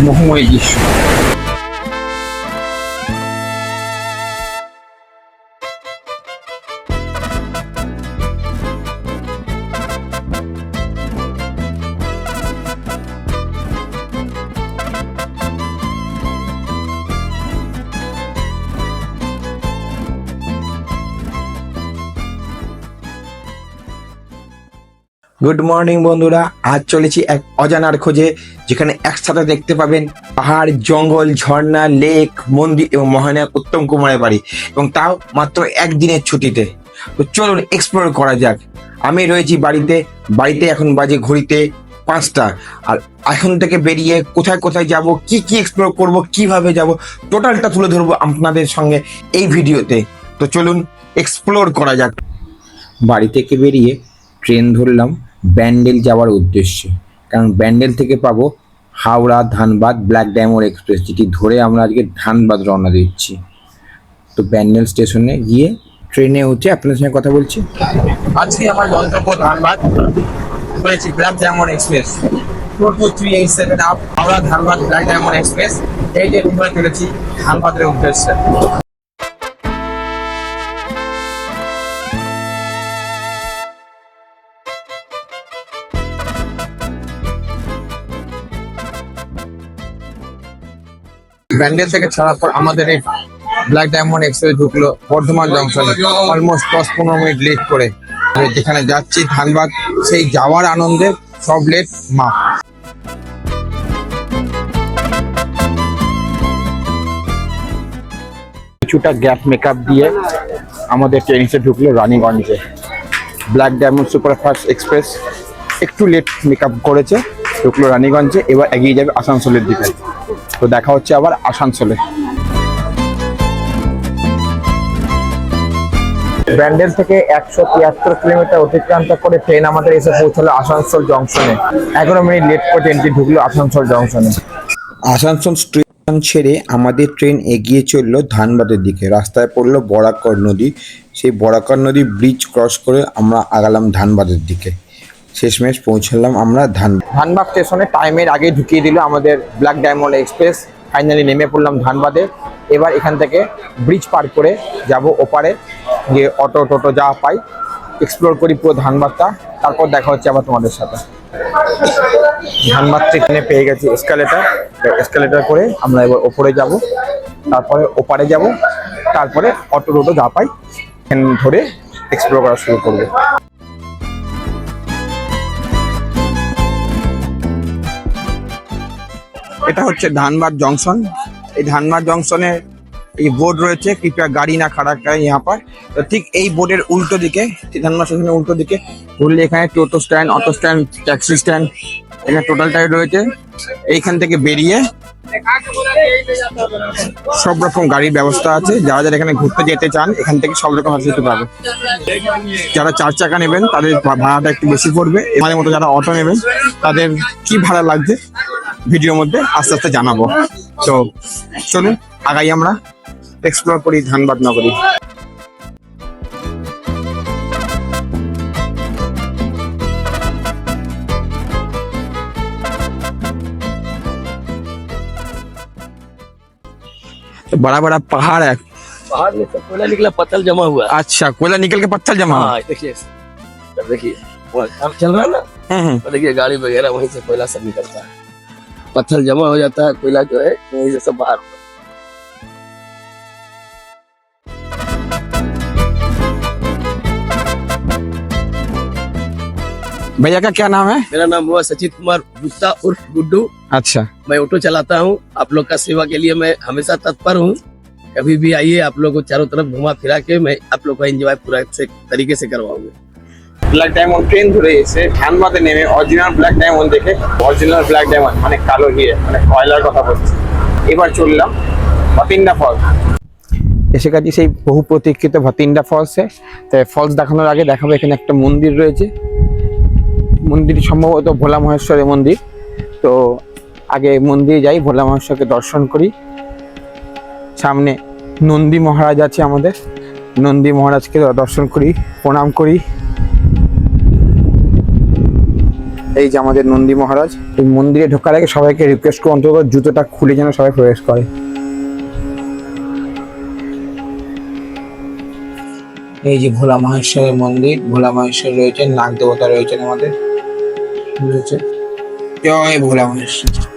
মোহময়ী দৃশ্য good morning বন্ধুরা। আজ চলেছি এক অজানার খোঁজে, যেখানে একসাথে দেখতে পাবেন পাহাড়, জঙ্গল, ঝর্ণা, লেক, মন্দির এবং মহানায়ক উত্তম কুমারের বাড়ি। এবং তাও মাত্র একদিনের ছুটিতে। তো চলুন এক্সপ্লোর করা যাক। আমি রয়েছি বাড়িতে। বাড়িতে এখন বাজে ঘড়িতে পাঁচটা। আর এখন থেকে বেরিয়ে কোথায় কোথায় যাব, কি কি এক্সপ্লোর করব, কীভাবে যাব টোটালটা তুলে ধরবো আপনাদের সঙ্গে এই ভিডিওতে। তো চলুন এক্সপ্লোর করা যাক। বাড়ি থেকে বেরিয়ে ট্রেন ধরলাম। ব্যান্ডেল যাওয়ার উদ্দেশ্যে। কারণ ব্যান্ডেল থেকে পাবো Howrah, Dhanbad, black diamond express, যেটি ধরে আমরা আজকে ধানবাদ রওনা দিচ্ছি। তো ব্যান্ডেল স্টেশনে গিয়ে ট্রেনে হচ্ছে আপনার সঙ্গে কথা বলছি। আজকে আমার গন্তব্য ধানবাদ বলেছি black diamond express. Four four three eight seven up Howrah, Dhanbad, black diamond express. এই যে চলেছি ধানবাদের উদ্দেশ্যে। ব্যান্ডেল থেকে ছাড়ার পর আমাদের এই ব্ল্যাক ডায়মন্ড এক্সপ্রেস ঢুকলো বর্ধমান জংশনে অলমোস্ট দশ পনেরো মিনিট লেট করে। যেখানে যাচ্ছি, ধানবাদ, সেই যাওয়ার আনন্দে সব লেট মা। কিছুটা গ্যাপ মেকআপ দিয়ে আমাদের ট্রেন ঢুকলো রানীগঞ্জে। ব্ল্যাক ডায়মন্ড সুপারফাস্ট এক্সপ্রেস একটু লেট মেকআপ করেছে। ঢুকলো রানীগঞ্জে এবার এগিয়ে যাবে আসানসোলের দিকে। তো দেখা হচ্ছে আবার আসানসোলে। ব্যান্ডেল থেকে একশো তিয়াত্তর কিলোমিটার অতিক্রান্ত করে ট্রেন আমাদের এসে পৌঁছলো আসানসোল জংশনে। এগারো মিনিট লেট করে ট্রেনটি ঢুকলো আসানসোল জংশনে। আসানসোল স্টেশন ছেড়ে আমাদের ট্রেন এগিয়ে চলল ধানবাদের দিকে। রাস্তায় পড়ল বরাকর নদী। সেই বরাকর নদী ব্রিজ ক্রস করে আমরা আগালাম ধানবাদের দিকে। শেষমেশ পৌঁছালাম আমরা ধান ধানবাদ স্টেশনে টাইমের আগে ঢুকিয়ে দিল আমাদের ব্ল্যাক ডায়মন্ড এক্সপ্রেস। ফাইনালি নেমে পড়লাম ধানবাদে। এবার এখান থেকে ব্রিজ পার করে যাব ওপারে, গিয়ে অটো টোটো যা পাই এক্সপ্লোর করি পুরো ধানবাদটা। তারপর দেখা হচ্ছে আবার তোমাদের সাথে। ধানবাদ এখানে পেয়ে গেছি এসকালেটার এসকালেটার করে আমরা এবার ওপরে যাব। তারপরে ওপারে যাব। তারপরে অটো টোটো যা পাই ধরে এক্সপ্লোর করা শুরু করব। এটা হচ্ছে ধানবাদ জংশন। এই ধানবাদ জংশনে এই বোর্ড রয়েছে কৃপা গাড়ি না খারাপ করে ইহা পর। তো ঠিক এই বোর্ডের উল্টো দিকে ধানবাদ স্টেশনের উল্টো দিকে, ঘুরলে এখানে toto stand, auto stand, taxi stand, এখানে টোটালটাই রয়েছে। এইখান থেকে বেরিয়ে সব রকম গাড়ির ব্যবস্থা আছে। যারা যারা এখানে ঘুরতে যেতে চান, এখান থেকে সব রকম যেতে পারবে যারা চার চাকা নেবেন, তাদের ভাড়াটা একটু বেশি পড়বে। এবারের মতো যারা অটো নেবেন, তাদের কি ভাড়া লাগবে? ভিডিওর মধ্যে আস্তে আস্তে জানাবো তো চলুন আগাই আমরা এক্সপ্লোর করি ধানবাদ নগরী बड़ा बड़ा पहाड़ है पहाड़ में सब कोयला निकला पत्थर जमा हुआ है अच्छा कोयला निकल के पत्थर जमा हुआ। हाँ देखिए इधर देखिए वो काम चल रहा है ना हम्म हम्म। और देखिए गाड़ी वगैरह वहीं से कोयला सब निकलता है पत्थर जमा हो जाता है कोयला जो है वहीं से सब बाहर भैया का क्या नाम है? मेरा नाम हुआ सचित कुमार गुप्ता उर्फ़ गुड्डू। अच्छा। मैं ऑटो चलाता हूँ आप लोग का सेवा के लिए मैं हमेशा तत्पर हूँ। कभी भी आइए आप लोग को चारों तरफ़ घुमा फिरा के मैं आप लोग का एंजॉय पूरा से तरीके से करवाऊँगा। ব্ল্যাক ডায়মন্ড ট্রেন ধরে এসে ধানবাদে নেমে অরিজিনাল ব্ল্যাক ডায়মন্ড দেখে অরিজিনাল ব্ল্যাক ডায়মন্ড মানে কালো হিরে মানে কয়লার কথা বলছি। এবার চললাম ভাতিন্ডা ফলস এসে গেছি সেই বহু প্রতীক্ষিত ভাতিন্ডা ফলসে তাই ফলস দেখানোর আগে দেখাবো, এখানে একটা মন্দির রয়েছে। মন্দির সম্ভবত ভোলা মহেশ্বরের মন্দির। তো আগে মন্দিরে যাই, ভোলা মহেশ্বরকে দর্শন করি। সামনে নন্দী মহারাজ আছে আমাদের। নন্দী মহারাজকে দর্শন করি, প্রণাম করি। এই যে আমাদের নন্দী মহারাজ। এই মন্দিরে ঢোকার আগে সবাইকে রিকোয়েস্ট করে অন্তত জুতোটা খুলে যেন সবাই প্রবেশ করে। এই যে ভোলা মহেশ্বরের মন্দির ভোলা মহেশ্বর রয়েছেন নাগ দেবতা রয়েছেন আমাদের। জয় ভোলা মহেশ্বর।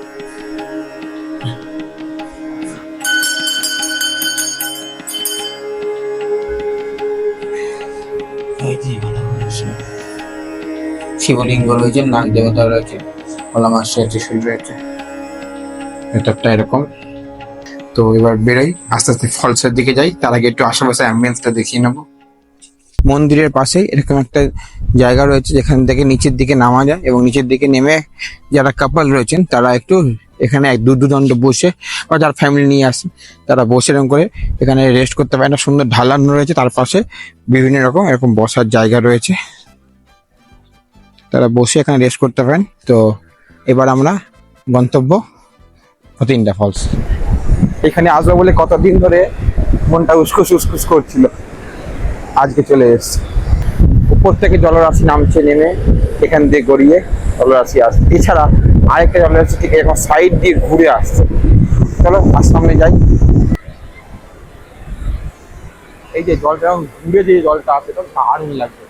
শিবলিঙ্গ রয়েছে নাগ দেবতা রয়েছে ভোলা মহেশ্বর ত্রিশূল রয়েছে। ভেতরটা এরকম। তো এবার বেরোই, আস্তে আস্তে ফলসের দিকে যাই, তার আগে একটু আশেপাশে অ্যাম্বিয়েন্সটা দেখিয়ে নেব। মন্দিরের পাশেই এরকম একটা জায়গা রয়েছে, যেখান থেকে নিচের দিকে নামা যায় এবং নিচের দিকে নেমে যারা কাপল রয়েছেন, তারা একটু এখানে এক দুদণ্ড বসে, বা যার ফ্যামিলি নিয়ে আসে, তারা বসে এরকম করে এখানে রেস্ট করতে পারে। না সুন্দর ঢালান রয়েছে, তার পাশে বিভিন্ন রকম এরকম বসার জায়গা রয়েছে। তারা বসে এখানে রেস্ট করতে পারেন। তো এবার আমরা গন্তব্য ফতিনডা ফলস এখানে আসব বলে কতদিন ধরে মনটা উসকুস উসকুস করছিল। আজকে চলে এসছে। উপর থেকে জলরাশি নামছে নেমে এখান দিয়ে গড়িয়ে জলরাশি আসছে এছাড়া আরেকটা জলরাশি থেকে এখন সাইড দিয়ে ঘুরে আসছে। চলো, আর সামনে যাই। এই যে জলটা ঘুরে যে জলটা আসে তো দারুণ লাগছে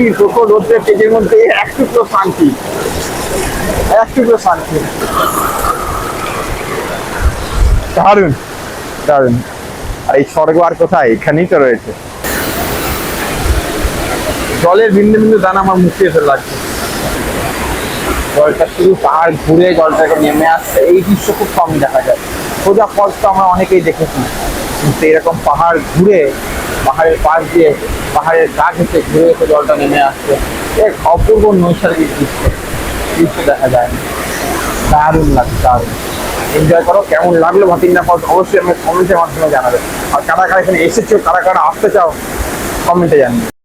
এই প্রখর রোদ্রে পেটের মধ্যে এক টুকরো শান্তি এক টুকরো শান্তি আর এই স্বর্গ আর কোথায়? এখানেই তো রয়েছে। জলের বিন্দু বিন্দু দানা আমার মুখে এসে লাগছে জলটা শুধু পাহাড় ঘুরে জলটাকে নেমে আসছে। এই দৃশ্য খুব কম দেখা যায়। সোজা ফলস তো আমরা অনেকেই দেখেছি। কিন্তু এরকম পাহাড় ঘুরে পাহাড়ের পাশ দিয়ে পাহাড়ের গা ঘেঁষে ঘুরে এসে জলটা নেমে আসছে। এক অপূর্ব নৈসর্গিক দৃশ্য। দৃশ্য দেখা যায়। দারুণ লাগছে, দারুণ। এনজয় করো, কেমন লাগল ভাতিন্দা ফলস অবশ্যই আমি কমেন্টের মাধ্যমে জানাবে। আর কারা কারা এখানে এসেছ, কারা কারা আসতে চাও কমেন্টে জানিয়ে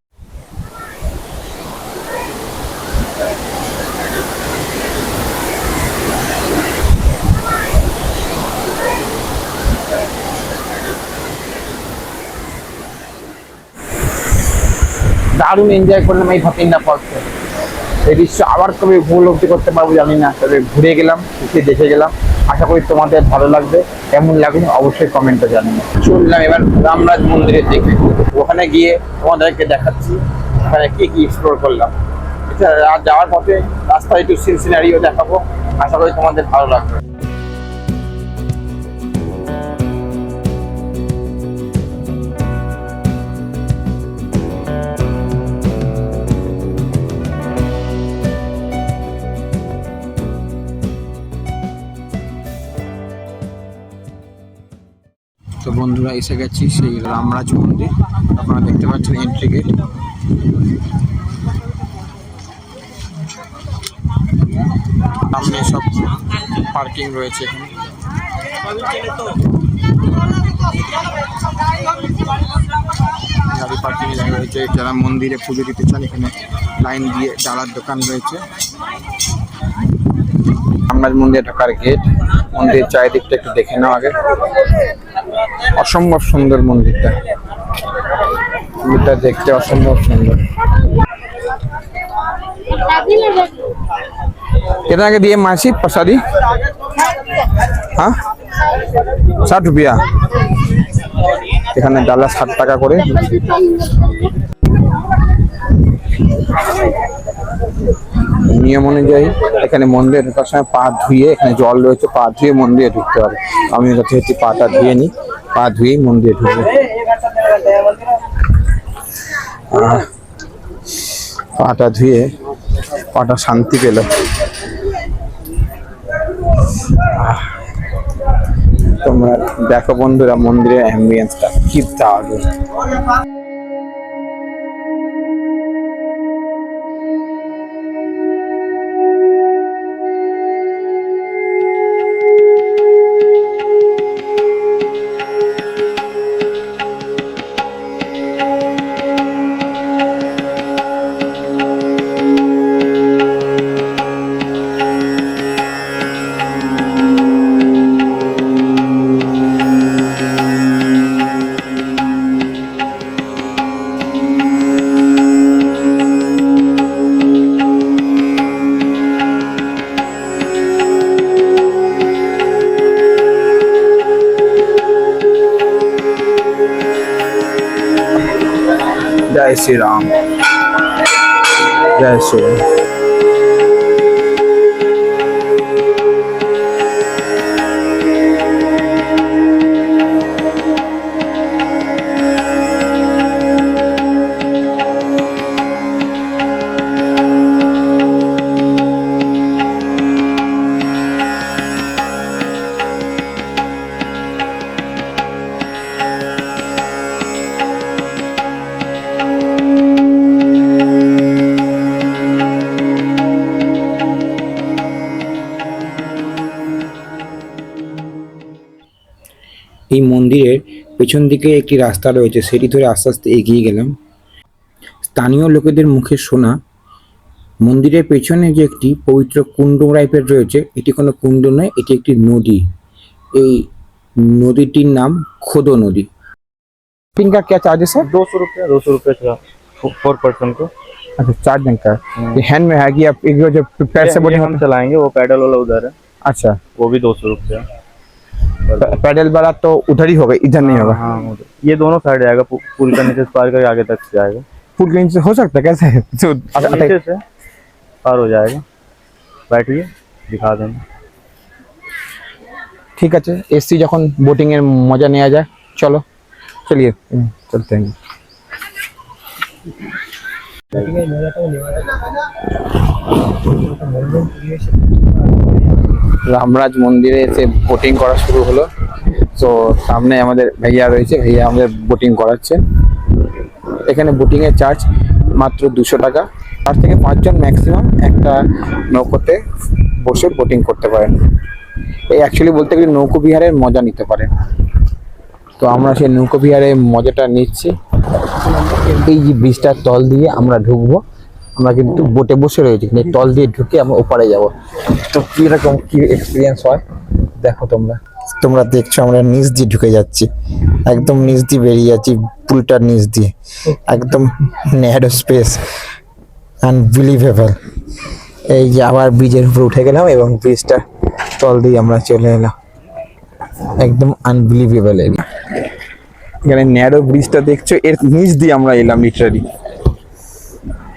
দারুণ এনজয় করলাম এই ভাতিন্ডা ফলসে এই দৃশ্য আবার কবে উপলব্ধি করতে পারব জানি না, তবে ঘুরে গেলাম এসে দেখে গেলাম। আশা করি তোমাদের ভালো লাগবে, কেমন লাগল অবশ্যই কমেন্টে জানিয়ে চললাম এবার রামরাজ মন্দিরের দিকে। ওখানে গিয়ে তোমাদেরকে দেখাচ্ছি, ওখানে কি কি এক্সপ্লোর করলাম। যাওয়ার পথে রাস্তায় একটু সিন সিনারিও দেখাবো, আশা করি তোমাদের ভালো লাগবে। তো বন্ধুরা এসে গেছি সেই রামরাজ মন্দির। আপনারা দেখতে পাচ্ছেন এন্ট্রি গেট সামনে সব পার্কিং রয়েছে গাড়ি পার্কিং রয়েছে। যারা মন্দিরে পুজো দিতে চান, এখানে লাইন দিয়ে ডালার দোকান রয়েছে। রামরাজ মন্দিরে ঢোকার গেট মন্দিরের চারিদিকটা একটু দেখে নাও আগে। অসম্ভব সুন্দর মন্দিরটা মন্দিরটা দেখতে অসম্ভব সুন্দর कितना के दिए मासी प्रसादी हाँ ষাট রুপিয়া এখানে ডালা ষাট টাকা করে নিয়ম অনুযায়ী এখানে মন্দিরে ঢোকার সময় পা ধুয়ে এখানে জল রয়েছে, পা ধুয়ে মন্দিরে ঢুকতে হবে। আমি যথারীতি পাটা ধুয়ে নিই, পা ধুয়েই মন্দিরে ঢুকবো। পাটা ধুয়ে পাটা শান্তি পেল। তোমরা দেখো বন্ধুরা মন্দিরের অ্যাম্বিয়েন্সটা কি দারুণ। जय श्री राम जय श्री राम এই মন্দিরের পেছন দিকে একটি রাস্তা রয়েছে সেটি ধরে আস্তে আস্তে এগিয়ে গেলাম স্থানীয় লোকেদের মুখে শোনা মন্দিরের পেছনে যে একটি পবিত্র কুণ্ড টাইপের রয়েছে এটি কোনো কুণ্ড নয় এটি একটি নদী এই নদীটির নাম খোদ নদী इनका क्या चार्जेस है दो सौ रुपया दो सौ रुपया था फोर पर्सन को अच्छा चार्जिंग का ये हैंड में है कि आप एक जो पैर से ये बोलिंग हम चलाएंगे वो पैडल वाला उधर है अच्छा वो भी दो सौ रुपया प- पैडल वाला तो उधर ही होगा इधर नहीं होगा हाँ उधर। ये दोनों साइड जाएगा पु- पुल का नीचे से पार करके आगे तक जाएगा फुल के नीचे हो सकता है कैसे जो अच्छा, अच्छा, नीचे से पार हो जाएगा बैठिए दिखा देंगे ঠিক আছে এসছি যখন বোটিং এর মজা নেওয়া যায় চলো চলিয়ে হুম, চলতে हैं রামরাজ মন্দিরে এসে বোটিং করা শুরু হলো। তো সামনে আমাদের ভাইয়া রয়েছে, ভাইয়া আমাদের বোটিং করাচ্ছে। এখানে বোটিং এর চার্জ মাত্র দুশো টাকা। চার থেকে পাঁচজন ম্যাক্সিমাম একটা নৌকোতে বসে বোটিং করতে পারেন। এই অ্যাকচুয়ালি বলতে গেলে নৌকো বিহারের মজা নিতে পারেন। তো আমরা সেই নৌকো বিহারের মজাটা নিচ্ছি। এই যে ব্রিজটার তল দিয়ে আমরা ঢুকবো। আমরা কিন্তু বোটে বসে রয়েছি কিন্তু এই তল দিয়ে ঢুকে আমরা ওপারে যাব। তো কীরকম কি এক্সপিরিয়েন্স হয়? দেখো তোমরা। তোমরা দেখছ আমরা নিচ দিয়ে ঢুকে যাচ্ছি। একদম নিচ দিয়ে বেরিয়ে যাচ্ছি পুলটার নিচ দিয়ে। একদম ন্যারো স্পেস আনবিলিভেবল এই যে আবার ব্রিজের উপরে উঠে গেলাম এবং ব্রিজটা তল দিয়ে আমরা চলে এলাম। একদম আনবিলিভেবল এরিয়া এখানে ন্যারো ব্রিজটা দেখছ এর নিচ দিয়ে আমরা এলাম লিটারালি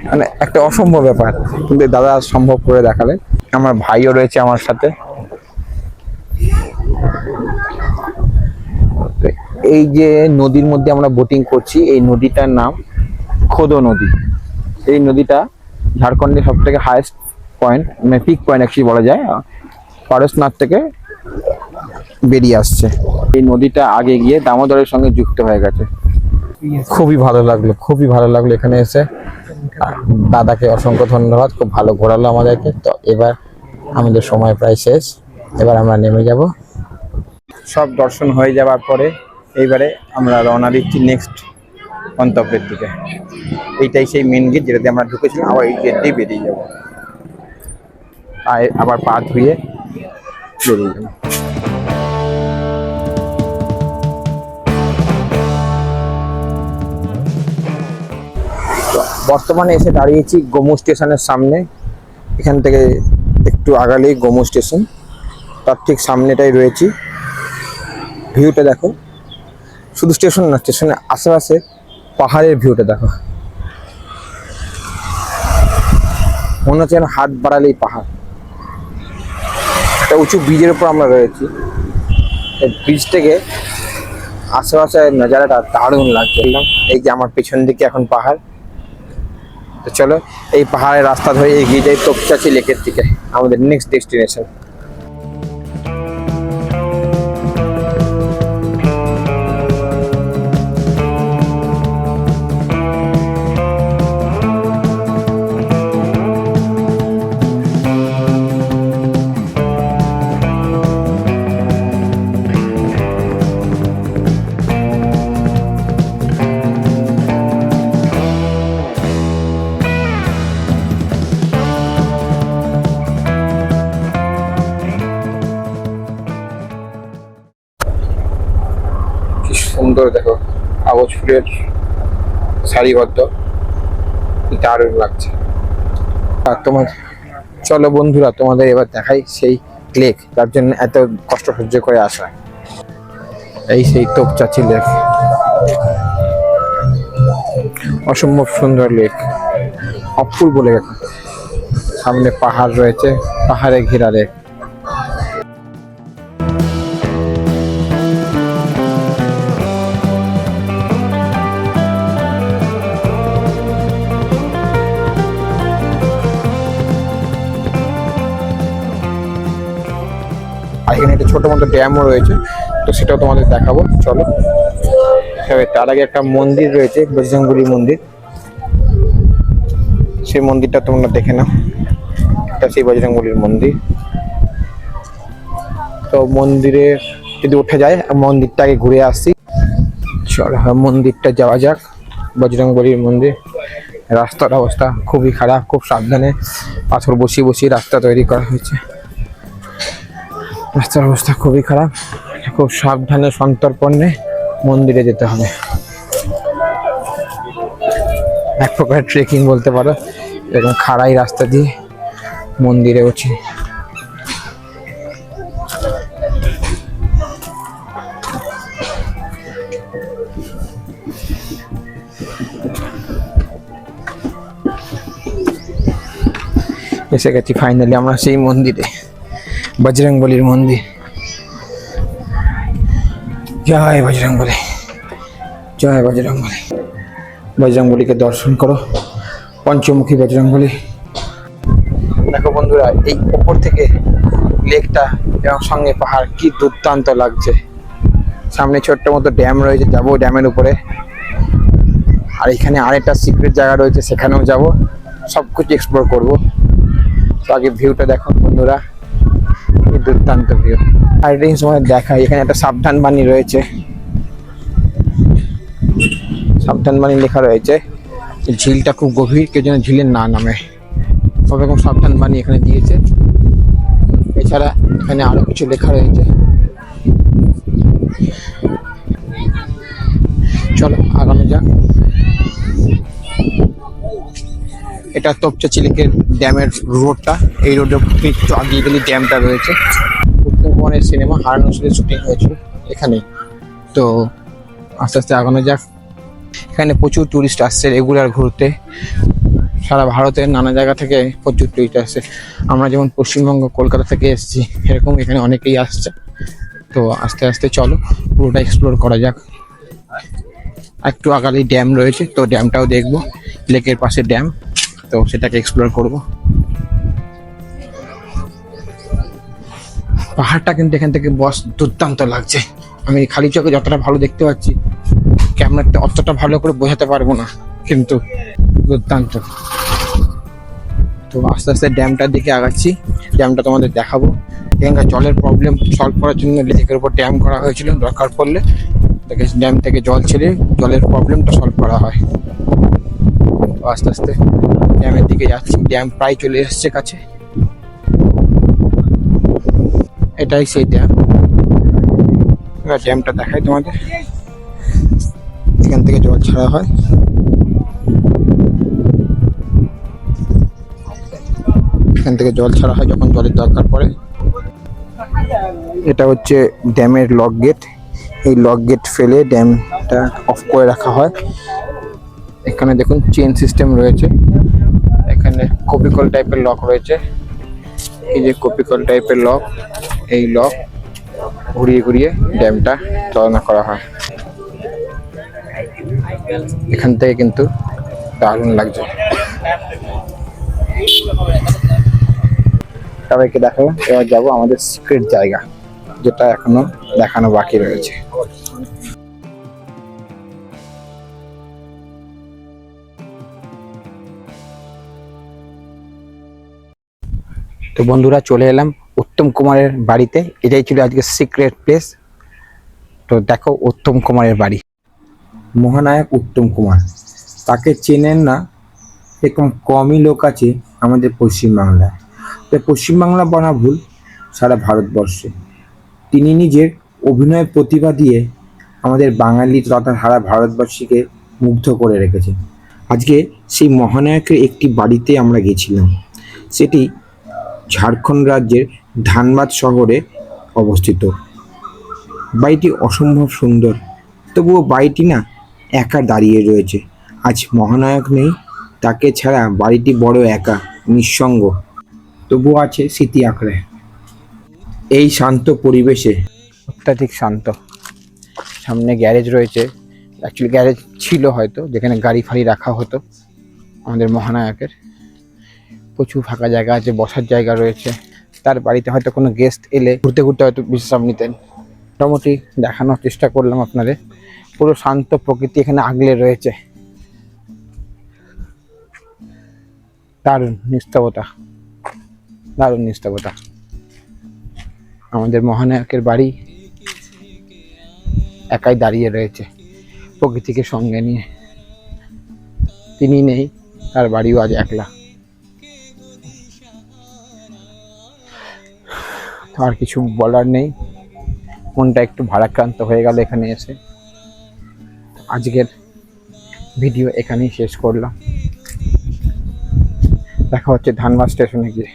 মানে একটা অসম্ভব ব্যাপার। কিন্তু দাদা সম্ভব করে দেখালেন আমার ভাইও রয়েছে আমার সাথে। এই যে নদীর মধ্যে আমরা বোটিং করছি, এই নদীটার নাম খোদো নদী। এই নদীটা ঝাড়খণ্ডের সব থেকে হায়েস্ট পয়েন্ট মানে পিক পয়েন্ট অ্যাকচুয়ালি বলা যায়। পারসনাথ থেকে বেরিয়ে আসছে। এই নদীটা আগে গিয়ে দামোদরের সঙ্গে যুক্ত হয়ে গেছে। খুবই ভালো লাগল, খুবই ভালো লাগল এখানে এসে। দাদাকে অসংখ্য ধন্যবাদ, খুব ভালো ঘোরালো আমাদেরকে। তো এবার আমাদের সময় প্রায় শেষ। এবার আমরা নেমে যাব। সব দর্শন হয়ে যাওয়ার পরে এইবারে আমরা রওনা দিচ্ছি নেক্সট গন্তব্যের দিকে। এইটাই সেই মেন গেট যেটাতে আমরা ঢুকেছিলাম, আবার এই গেট দিয়ে বেরিয়ে যাব। আবার পা ধুয়ে বেরিয়ে যাব। বর্তমানে এসে দাঁড়িয়েছি গোমু স্টেশনের সামনে। এখান থেকে একটু আগালেই গোমু স্টেশন। তার ঠিক সামনেটাই রয়েছি। ভিউটা দেখো। শুধু স্টেশন না, স্টেশনের আশেপাশে পাহাড়ের ভিউটা দেখো। মনে হচ্ছে হাত বাড়ালেই পাহাড়। একটা উঁচু ব্রিজের উপর আমরা রয়েছি। ব্রিজ থেকে আশেপাশে নজারাটা দারুণ লাগছে। এই যে আমার পেছন দিকে এখন পাহাড়। তো চলো এই পাহাড়ের রাস্তা ধরে এগিয়ে যাই তোপচাচি লেকের দিকে আমাদের নেক্সট ডেস্টিনেশন কাগজ ফুলের সারিবদ্ধ দারুণ লাগছে। আর তোমার, চলো বন্ধুরা, তোমাদের এবার দেখাই সেই লেক, যার জন্য এত কষ্ট সহ্য করে আসা। এই সেই তোপচাচি লেক। অসম্ভব সুন্দর লেক। অপূর্ব লেক। সামনে পাহাড় রয়েছে, পাহাড়ে ঘেরা লেক। ছোট মতো ড্যামও রয়েছে তো সেটাও তোমাদের দেখাবো চলো। তার আগে একটা মন্দির রয়েছে বজরঙ্গলি মন্দির। সেই মন্দিরটা তোমরা দেখে নাও এটা সেই বজরঙ্গলির মন্দির। তো মন্দিরে যদি উঠে যায় মন্দিরটা আগে ঘুরে আসছি চলো হ্যাঁ, মন্দিরটা যাওয়া যাক বজরঙ্গলির মন্দির। রাস্তার অবস্থা খুবই খারাপ খুব সাবধানে পাথর বসিয়ে বসিয়ে রাস্তা তৈরি করা হয়েছে। রাস্তার অবস্থা খুবই খারাপ। খুব সাবধানে, সন্তর্পণে মন্দিরে যেতে হবে। এক প্রকার ট্রেকিং বলতে পারো। এরকম খাড়াই রাস্তা দিয়ে মন্দিরে উঠি। এসে গেছি ফাইনালি আমরা সেই মন্দিরে। বজরংবলির মন্দির। জয় বজরংবলী জয় বজরংবলী। বজরংবলীকে দর্শন করো, পঞ্চমুখী বজরংবলী। দেখো বন্ধুরা, এই উপর থেকে লেকটা এবং সঙ্গে পাহাড়, কি দুর্দান্ত লাগছে। সামনে ছোট্ট মতো ড্যাম রয়েছে, যাব ড্যামের উপরে। আর এখানে আরেকটা সিক্রেট জায়গা রয়েছে, সেখানেও যাব। সব কিছু এক্সপ্লোর করব। তো আগে ভিউটা দেখো বন্ধুরা। দুর্দান্ত ভিউ আর এই সময় দেখাই, এখানে একটা সাবধান বাণী রয়েছে। সাবধান বাণী লেখা রয়েছে ঝিলটা খুব গভীর, কেউ যেন ঝিলের না নামে। সব রকম সাবধান বাণী এখানে দিয়েছে। এছাড়া এখানে আরও কিছু লেখা রয়েছে। চলো আগামী যাক। এটা তপচা চিলিকের ড্যামের রোডটা। এই রোডের একটু আগিয়ে গেলে ড্যামটা রয়েছে। উত্তম কুমারের সিনেমা হারানোর সাথে শুটিং হয়েছিল এখানেই। তো আস্তে আস্তে আগানো যাক। এখানে প্রচুর টুরিস্ট আসছে রেগুলার ঘুরতে। সারা ভারতের নানা জায়গা থেকে প্রচুর টুরিস্ট আসছে। আমরা যেমন পশ্চিমবঙ্গ, কলকাতা থেকে এসেছি, এরকম এখানে অনেকেই আসছে। তো আস্তে আস্তে চলো, পুরোটা এক্সপ্লোর করা যাক। একটু আগালি ড্যাম রয়েছে, তো ড্যামটাও দেখব। লেকের পাশে ড্যাম তো সেটাকে এক্সপ্লোর করব। পাহাড়টা কিন্তু এখান থেকে বস, দুর্দান্ত লাগছে। আমি খালি চোখে যতটা ভালো দেখতে পাচ্ছি ক্যামেরাতে অতটা ভালো করে বোঝাতে পারব না, কিন্তু দুর্দান্ত। তো আস্তে আস্তে ড্যামটার দিকে আগাচ্ছি, ড্যামটা তোমাদের দেখাবো। এখানকার জলের প্রবলেম সলভ করার জন্য লেকের উপর ড্যাম করা হয়েছিল, দরকার পড়লে। ড্যাম থেকে জল ছেড়ে জলের প্রবলেমটা সলভ করা হয়। আস্তে আস্তে ড্যামের দিকে যাচ্ছি। ড্যাম প্রায় চলে এসছে কাছে। এটাই সেই ড্যাম। ড্যামটা দেখাই তোমাদের। এখান থেকে জল ছাড়া হয়। এখান থেকে জল ছাড়া হয় যখন জলের দরকার পড়ে। এটা হচ্ছে ড্যামের লক গেট। এই লক গেট ফেলে ড্যামটা অফ করে রাখা হয়। এখানে দেখুন চেন সিস্টেম রয়েছে। এখানে কপিকল টাইপের লক রয়েছে। এই যে কপিকল টাইপের লক এই লক ঘুরিয়ে ঘুরিয়ে ড্যামটা চালনা করা হয়। এখান থেকে কিন্তু দারুণ লাগছে। সবাইকে দেখাবো এবার যাব আমাদের সিক্রেট জায়গা, যেটা এখনও দেখানো বাকি রয়েছে। তো বন্ধুরা চলে এলাম উত্তম কুমারের বাড়িতে। এটাই ছিল আজকে সিক্রেট প্লেস তো দেখো উত্তম কুমারের বাড়ি। মহানায়ক উত্তম কুমার। তাকে চেনেন না এরকম কমই লোক আছে আমাদের পশ্চিমবাংলায়। তো পশ্চিমবাংলা বলা ভুল সারা ভারতবর্ষে। তিনি নিজের অভিনয় প্রতিভা দিয়ে আমাদের বাঙালি তথা সারা ভারতবর্ষীকে মুগ্ধ করে রেখেছেন। আজকে সেই মহানায়কের একটি বাড়িতে আমরা গেছিলাম। সেটি ঝাড়খণ্ড রাজ্যের ধানবাদ শহরে অবস্থিত। বাড়িটি অসম্ভব সুন্দর, তবুও বাড়িটি না একা দাঁড়িয়ে রয়েছে। আজ মহানায়ক নেই, তাকে ছাড়া বাড়িটি বড় একা, নিঃসঙ্গ। তবু আছে স্মৃতি আঁকড়ে। এই শান্ত পরিবেশে। অত্যাধিক শান্ত। সামনে গ্যারেজ রয়েছে। অ্যাকচুয়ালি গ্যারেজ ছিল হয়তো, যেখানে গাড়ি ফাড়ি রাখা হতো আমাদের মহানায়কের। প্রচুর ফাঁকা জায়গা আছে, বসার জায়গা রয়েছে। তার বাড়িতে হয়তো কোনো গেস্ট এলে ঘুরতে ঘুরতে হয়তো বিশ্রাম নিতেন। মোটামুটি দেখানোর চেষ্টা করলাম আপনাদের। পুরো শান্ত প্রকৃতি এখানে আগলে রয়েছে। দারুণ নিস্তবতা। দারুণ নিস্তবতা। আমাদের মহানায়কের বাড়ি একাই দাঁড়িয়ে রয়েছে প্রকৃতিকে সঙ্গে নিয়ে। তিনি নেই, তার বাড়িও আজ একলা। আর কিছু বলার নেই। মনটা একটু ভারাক্রান্ত হয়ে গেল এখানে এসে। আজকের ভিডিও এখানেই শেষ করলাম। দেখা হচ্ছে ধানবাদ স্টেশনে গিয়ে।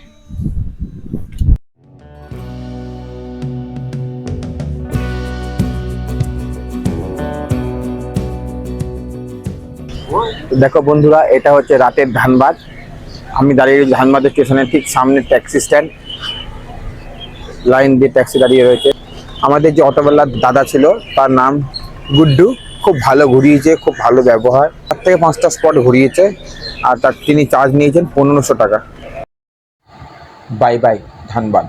দেখো বন্ধুরা, এটা হচ্ছে রাতের ধানবাদ। আমি দাঁড়িয়ে ধানবাদ স্টেশনের ঠিক সামনে ট্যাক্সি স্ট্যান্ড। লাইন দিয়ে ট্যাক্সি দাঁড়িয়ে রয়েছে। আমাদের যে অটোবেলার দাদা ছিল, তার নাম গুড্ডু। খুব ভালো ঘুরিয়েছে, খুব ভালো ব্যবহার। তার থেকে পাঁচটা স্পট ঘুরিয়েছে, আর তার তিনি চার্জ নিয়েছেন পনেরোশো টাকা। Bye bye Dhanbad